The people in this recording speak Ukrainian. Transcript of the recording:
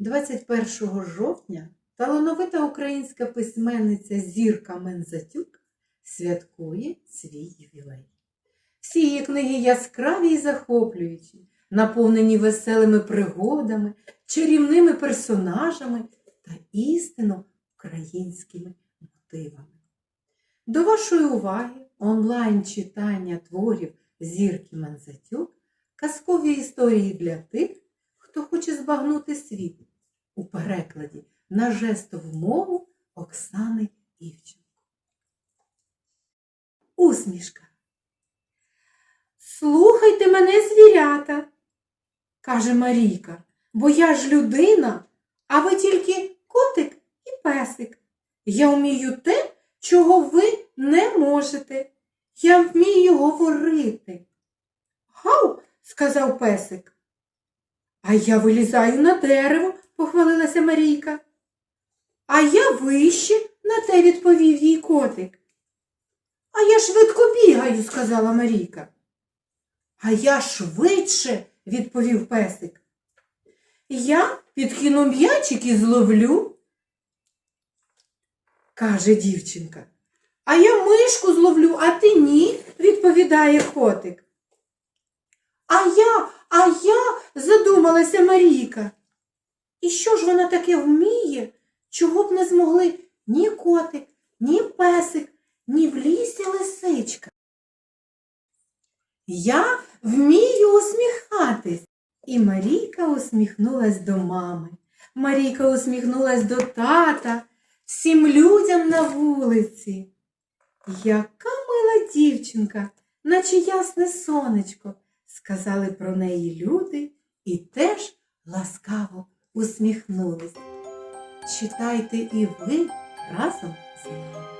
21 жовтня талановита українська письменниця Зірка Мензатюк святкує свій ювілей. Всі її книги яскраві і захоплюючі, наповнені веселими пригодами, чарівними персонажами та істинно українськими мотивами. До вашої уваги онлайн читання творів Зірки Мензатюк, казкові історії для тих, хто хоче збагнути світ у перекладі на жестову мову Оксани Івченко. Усмішка. Слухайте мене, звірята, каже Марійка, бо я ж людина, а ви тільки котик і песик. Я вмію те, чого ви не можете. Я вмію говорити. Гав, сказав песик. А я вилізаю на дерево, похвалилася Марійка. А я вище, на те відповів їй котик. А я швидко бігаю, сказала Марійка. А я швидше, відповів песик. Я підкину м'ячик і зловлю, каже дівчинка. А я мишку зловлю, а ти ні, відповідає котик. А я, а я, задумалася Марійка. І що ж вона таке вміє, чого б не змогли ні котик, ні песик, ні в лісі лисичка? Я вмію усміхатись. І Марійка усміхнулась до мами. Марійка усміхнулась до тата, всім людям на вулиці. Яка мила дівчинка, наче ясне сонечко, сказали про неї люди і теж ласкаво усміхнулись. Читайте і ви разом з нами.